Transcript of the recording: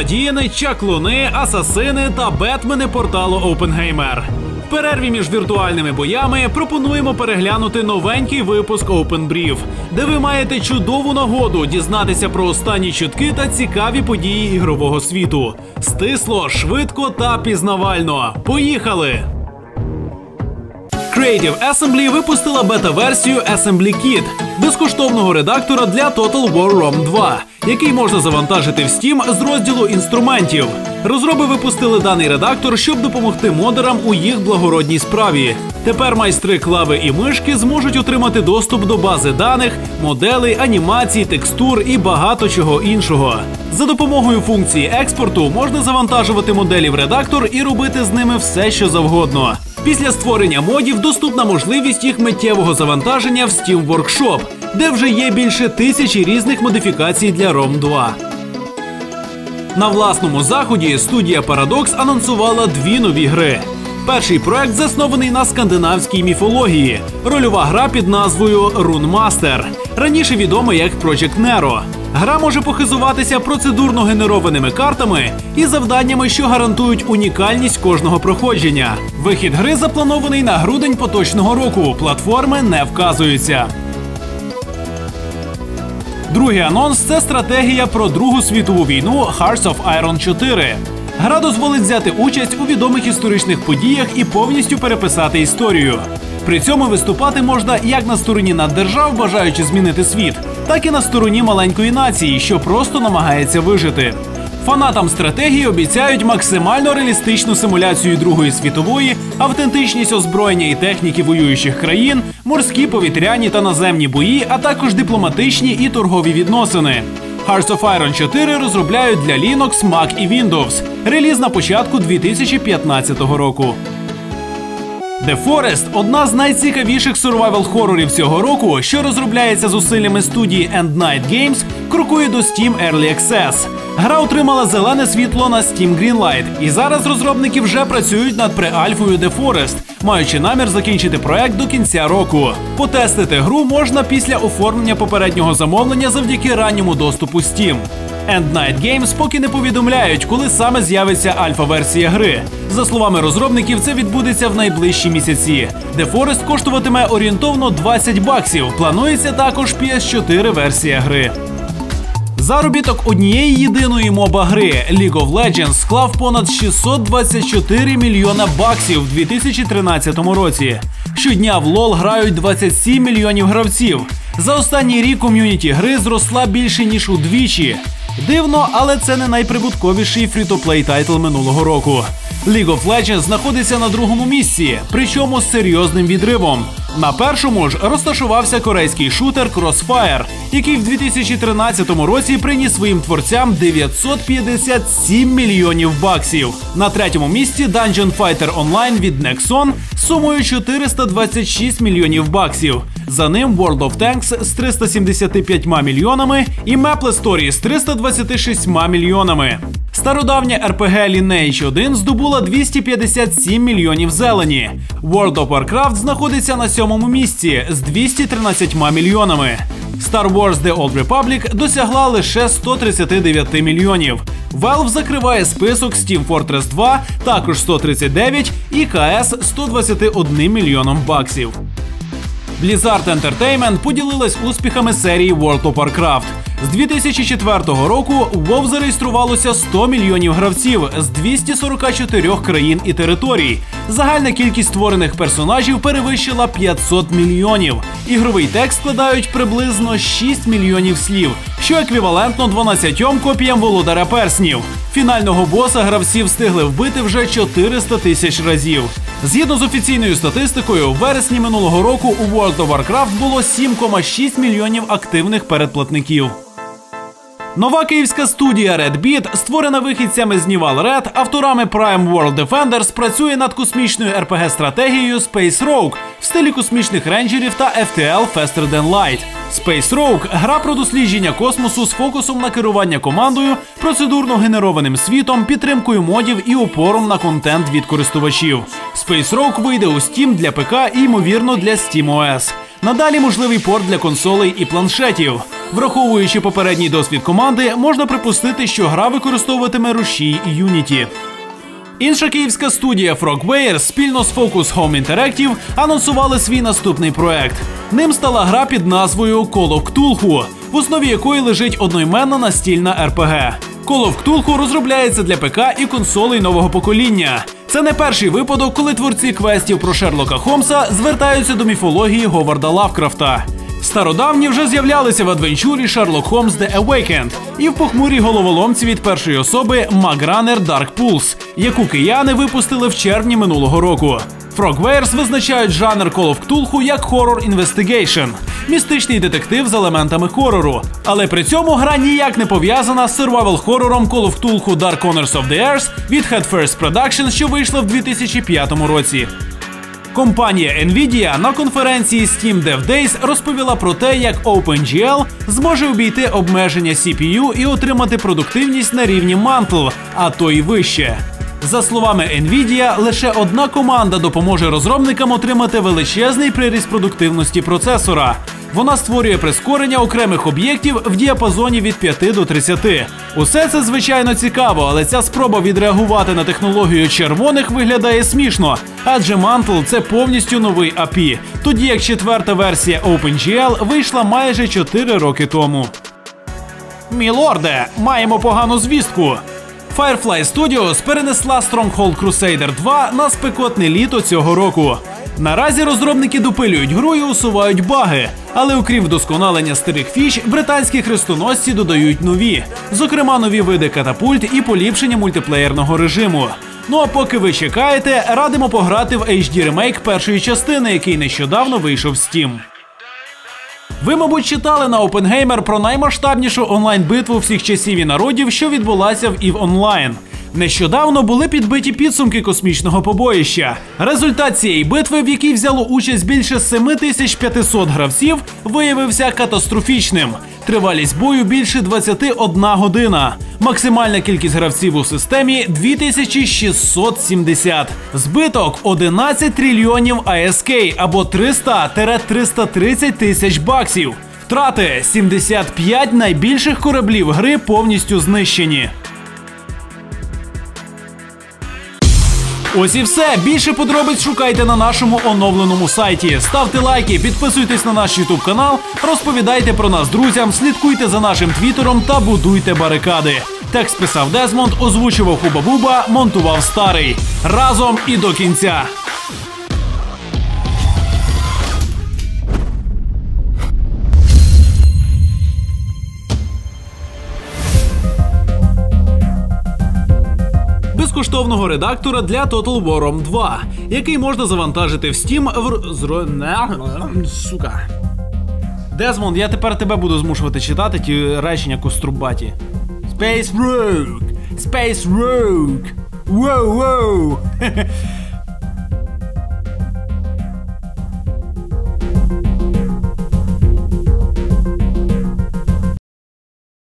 Паладіни, чаклуни, асасини та бетмени порталу OpenGamer. Перерві між віртуальними боями пропонуємо переглянути новенький випуск Open Brief, де ви маєте чудову нагоду дізнатися про останні чутки та цікаві події ігрового світу. Стисло, швидко та пізнавально. Поїхали! Creative Assembly випустила бета-версію Assembly Kit безкоштовного редактора для Total War Rome 2, який можна завантажити в Steam з розділу інструментів. Розроби випустили даний редактор, щоб допомогти модерам у їх благородній справі. Тепер майстри клави і мишки зможуть отримати доступ до бази даних, моделей, анімацій, текстур і багато чого іншого. За допомогою функції експорту можна завантажувати моделі в редактор і робити з ними все, що завгодно. Після створення модів доступна можливість їх миттєвого завантаження в Steam Workshop, де вже є більше тисячі різних модифікацій для ROM 2. На власному заході студія Paradox анонсувала дві нові гри. Перший проект заснований на скандинавській міфології. Рольова гра під назвою Master, раніше відома як Project Nero. Гра може похизуватися процедурно генерованими картами і завданнями, що гарантують унікальність кожного проходження. Вихід гри запланований на грудень поточного року. Платформи не вказуються. Другий анонс це стратегія про Другу світову війну Hearts of Iron 4. Гра дозволить взяти участь у відомих історичних подіях і повністю переписати історію. При цьому виступати можна як на стороні наддержав, бажаючи змінити світ, так і на стороні маленької нації, що просто намагається вижити. Фанатам стратегії обіцяють максимально реалістичну симуляцію Другої світової, автентичність озброєння і техніки воюючих країн, морські, повітряні та наземні бої, а також дипломатичні і торгові відносини. Hearts of Iron 4 розробляють для Linux, Mac і Windows. Реліз на початку 2015 року. The Forest – одна з найцікавіших survival хорорів цього року, що розробляється зусиллями студії End Night Games, крокує до Steam Early Access. Гра отримала зелене світло на Steam Greenlight, і зараз розробники вже працюють над преальфою The Forest, маючи намір закінчити проект до кінця року. Потестити гру можна після оформлення попереднього замовлення завдяки ранньому доступу Steam. End Night Games поки не повідомляють, коли саме з'явиться альфа-версія гри. За словами розробників, це відбудеться в найближчі місяці. The Forest коштуватиме орієнтовно 20 баксів. Планується також PS4 версія гри. Заробіток однієї єдиної моба гри League of Legends склав понад 624 мільйона баксів в 2013 році. Щодня в LoL грають 27 мільйонів гравців. За останній рік ком'юніті гри зросла більше ніж удвічі. Дивно, але це не найприбутковіший фрі-то-плей тайтл минулого року. League of Legends знаходиться на другому місці, причому з серйозним відривом. На першому ж розташувався корейський шутер Crossfire, який в 2013 році приніс своїм творцям 957 мільйонів баксів. На третьому місці Dungeon Fighter Online від Nexon сумою 426 мільйонів баксів. За ним World of Tanks з 375 мільйонами і Maple Story з 326 мільйонами. Стародавня RPG Lineage 1 здобула 257 мільйонів зелені. World of Warcraft знаходиться на сьомому місці з 213 мільйонами. Star Wars The Old Republic досягла лише 139 мільйонів. Valve закриває список Steam Fortress 2, також 139 і CS 121 мільйоном баксів. Blizzard Entertainment поділилась успіхами серії World of Warcraft. З 2004 року WoW зареєструвалося 100 мільйонів гравців з 244 країн і територій. Загальна кількість створених персонажів перевищила 500 мільйонів. Ігровий текст складають приблизно 6 мільйонів слів, що еквівалентно 12 копіям володаря перснів. Фінального боса гравці встигли вбити вже 400 тисяч разів. Згідно з офіційною статистикою, в вересні минулого року у World of Warcraft було 7,6 мільйонів активних передплатників. Нова київська студія Red Beat, створена вихідцями з Nival Red, авторами Prime World Defenders, працює над космічною rpg стратегією Space Rogue в стилі космічних рейнджерів та FTL Faster Than Light. Space Rogue – гра про дослідження космосу з фокусом на керування командою, процедурно генерованим світом, підтримкою модів і опором на контент від користувачів. Space Rogue вийде у Steam для ПК і ймовірно для SteamOS. Надалі можливий порт для консолей і планшетів. Враховуючи попередній досвід команди, можна припустити, що гра використовуватиме рушій Unity. Інша київська студія Frogwares спільно з Focus Home Interactive анонсували свій наступний проект. Ним стала гра під назвою Call of Cthulhu, в основі якої лежить одноіменна настільна RPG. Call of Cthulhu розробляється для ПК і консолей нового покоління. Це не перший випадок, коли творці квестів про Шерлока Холмса звертаються до міфології Говарда Лавкрафта. Стародавні вже з'являлися в адвенчурі Sherlock Holmes The Awakened і в похмурій головоломці від першої особи Magrunner Dark Pulse, яку кияни випустили в червні минулого року. Frogwares визначають жанр Call of Cthulhu як Horror Investigation – містичний детектив з елементами хорору. Але при цьому гра ніяк не пов'язана з сервайвал-хорором Call of Cthulhu Dark Corners of the Earth від Headfirst Productions, що вийшла в 2005 році. Компанія Nvidia на конференції Steam Dev Days розповіла про те, як OpenGL зможе обійти обмеження CPU і отримати продуктивність на рівні Mantle, а то й вище. За словами Nvidia, лише одна команда допоможе розробникам отримати величезний приріст продуктивності процесора. Вона створює прискорення окремих об'єктів в діапазоні від 5 до 30. Усе це звичайно цікаво, але ця спроба відреагувати на технологію червоних виглядає смішно, адже Mantle – це повністю новий API, тоді як четверта версія OpenGL вийшла майже 4 роки тому. Мілорде, маємо погану звістку. Firefly Studios перенесла Stronghold Crusader 2 на спекотне літо цього року. Наразі розробники допилюють гру і усувають баги, але окрім вдосконалення старих фіч, британські хрестоносці додають нові, зокрема нові види катапульт і поліпшення мультиплеєрного режиму. Ну а поки ви чекаєте, радимо пограти в HD ремейк першої частини, який нещодавно вийшов в Steam. Ви, мабуть, читали на OpenGamer про наймасштабнішу онлайн-битву всіх часів і народів, що відбулася в EVE Online. Нещодавно були підбиті підсумки космічного побоїща. Результат цієї битви, в якій взяло участь більше 7500 гравців, виявився катастрофічним. Тривалість бою більше 21 година. Максимальна кількість гравців у системі 2670. Збиток 11 трильйонів АСК або 300-330 тисяч баксів. Втрати 75 найбільших кораблів гри повністю знищені. Ось і все. Більше подробиць шукайте на нашому оновленому сайті. Ставте лайки, підписуйтесь на наш ютуб канал, розповідайте про нас друзям, слідкуйте за нашим твіттером та будуйте барикади. Текст писав Дезмонд, озвучував Хуба Буба, монтував старий. Разом і до кінця. Безкоштовного редактора для Total War 2, який можна завантажити в Steam в зро... Сука. Дезмонд, я тепер тебе буду змушувати читати ті речення кострубаті. Space Rogue! Space Rogue! Воу-воу!